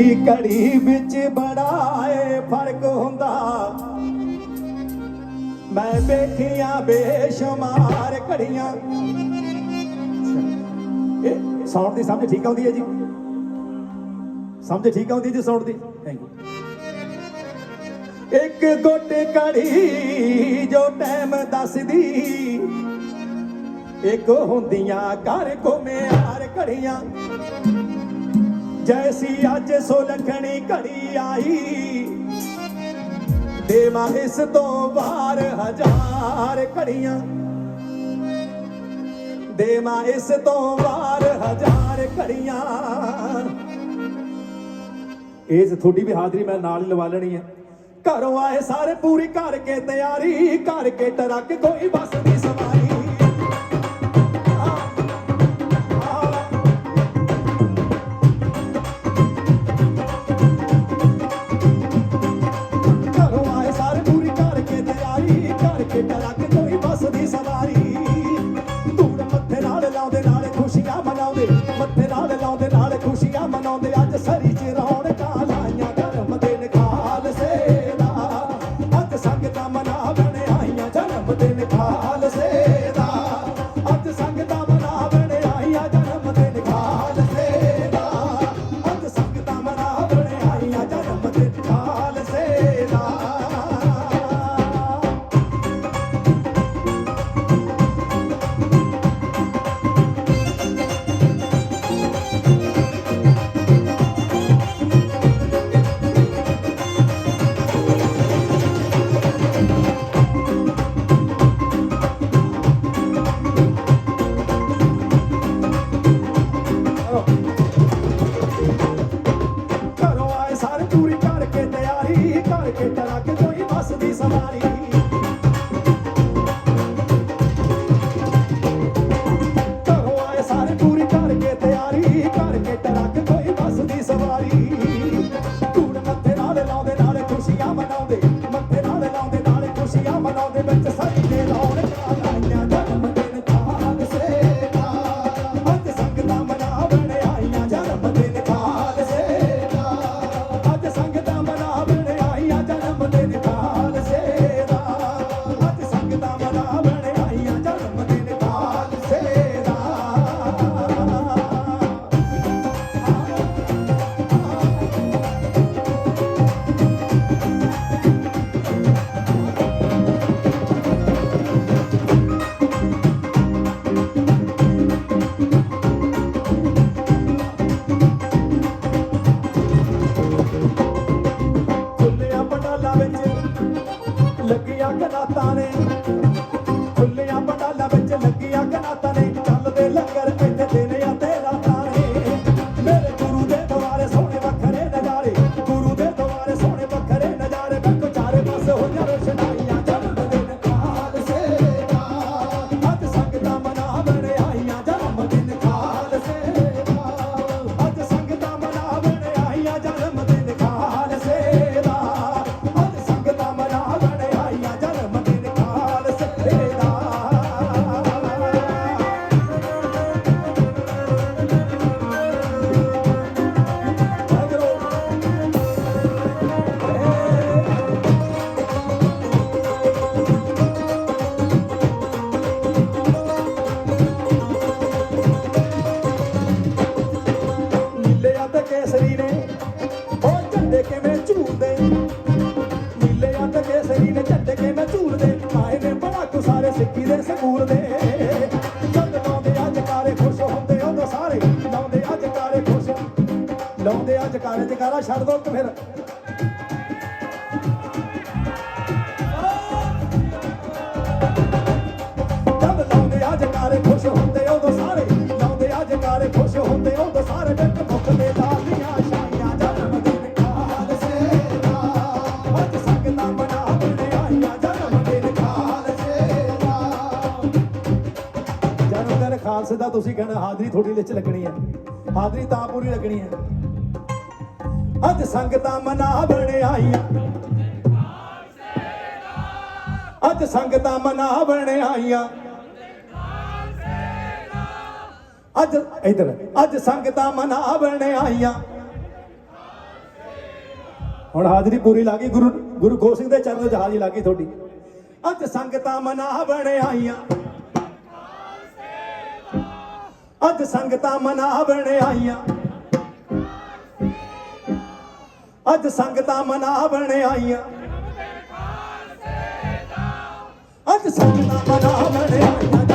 ਘੜੀ ਵਿੱਚ ਬੜਾ ਫ਼ਰਕ ਹੁੰਦਾ। ਮੈਂ ਬੈਠੀਆਂ ਬੇਸ਼ੁਮਾਰ ਘੜੀਆਂ। ਇਹ ਸਾਊਂਡ ਦੀ ਸਮਝ ਠੀਕ ਆਉਂਦੀ ਹੈ ਜੀ? ਸਮਝ ਠੀਕ ਆਉਂਦੀ ਜੀ ਸਾਊਂਡ ਦੀ? ਥੈਂਕ ਯੂ ਇੱਕ ਗੁੱਟ ਘੜੀ ਜੋ ਟਾਈਮ ਦੱਸਦੀ। ਇੱਕ ਹੁੰਦੀਆਂ ਘਰ ਘੁਮਿਆਰ ਘੜੀਆਂ। ਜੈਸੀ ਅੱਜ ਸੁਲਖਣੀ ਘੜੀ ਆਈ, ਦੇਵਾਂ ਇਸ ਤੋਂ ਬਾਹਰ ਹਜ਼ਾਰ ਘੜੀਆਂ। ਦੇਵਾਂ ਇਸ ਤੋਂ ਬਾਹਰ ਹਜ਼ਾਰ ਘੜੀਆਂ। ਇਹ ਤੁਹਾਡੀ ਵੀ ਹਾਜ਼ਰੀ ਮੈਂ ਨਾਲ ਹੀ ਲਵਾ ਲੈਣੀ ਹੈ। ਘਰੋਂ ਆਏ ਸਾਰੇ ਪੂਰੀ ਕਰਕੇ ਤਿਆਰੀ ਕਰਕੇ ਟਰੱਕ ਕੋਈ ਬਸ ਕਰਕੇ ਟਰੱਕ ਕੋਈ Natalie. ਲਾਉਂਦੇ ਅੱਜ ਛੱਡ ਦੋ ਕਿ ਫਿਰ। ਜਦ ਲਾਉਂਦੇ ਅੱਜ ਕਾਰੇ ਖੁਸ਼ ਹੁੰਦੇ ਉਦੋਂ ਸਾਰੇ। ਲਾਉਂਦੇ ਅੱਜ ਕਾਰੇ ਖੁਸ਼ ਹੁੰਦੇ ਉਦੋਂ ਸਾਰੇ ਵਿੱਚ ਮੁੱਖ ਦੇ ਲਾਲੀਆਂ ਛਾਈਆਂ ਜਨਮ ਦਿਨ ਖਾਲਸੇ ਦਾ। ਅੱਜ ਸੰਗਤਾਂ ਮਨਾਵਣ ਆਈਆਂ ਜਨਮ ਦਿਨ ਖਾਲਸੇ ਦਾ। ਜਨਮ ਦਿਨ ਖਾਲਸੇ ਦਾ ਤੁਸੀਂ ਕਹਿਣਾ ਹਾਜ਼ਰੀ ਤੁਹਾਡੀ ਵਿੱਚ ਲੱਗਣੀ ਹੈ। ਹਾਜ਼ਰੀ ਤਾਂ ਪੂਰੀ ਲੱਗਣੀ ਹੈ। ਅੱਜ ਸੰਗਤਾਂ ਮਨਾਵਣ ਆਈਆਂ। ਅੱਜ ਸੰਗਤਾਂ ਮਨਾਵਣ ਆਈਆਂ। ਅੱਜ ਇਧਰ, ਅੱਜ ਸੰਗਤਾਂ ਮਨਾਵਣ ਆਈਆਂ। ਹੁਣ ਹਾਜ਼ਰੀ ਪੂਰੀ ਲੱਗੀ ਗੁਰੂ ਗੁਰੂ ਗੋਬਿੰਦ ਸਿੰਘ ਦੇ ਚਰਨ 'ਚ ਹਾਜ਼ਰੀ ਲੱਗੀ ਤੁਹਾਡੀ। ਅੱਜ ਸੰਗਤਾਂ ਮਨਾਵਣ ਆਈਆਂ। ਅੱਜ ਸੰਗਤਾਂ ਮਨਾਵਣ ਆਈਆਂ। ਅੱਜ ਸੰਗਤਾਂ ਮਨਾਵਣ ਆਈਆਂ। ਅੱਜ ਸੰਗਤਾਂ ਮਨਾਵਣ ਆਈਆਂ।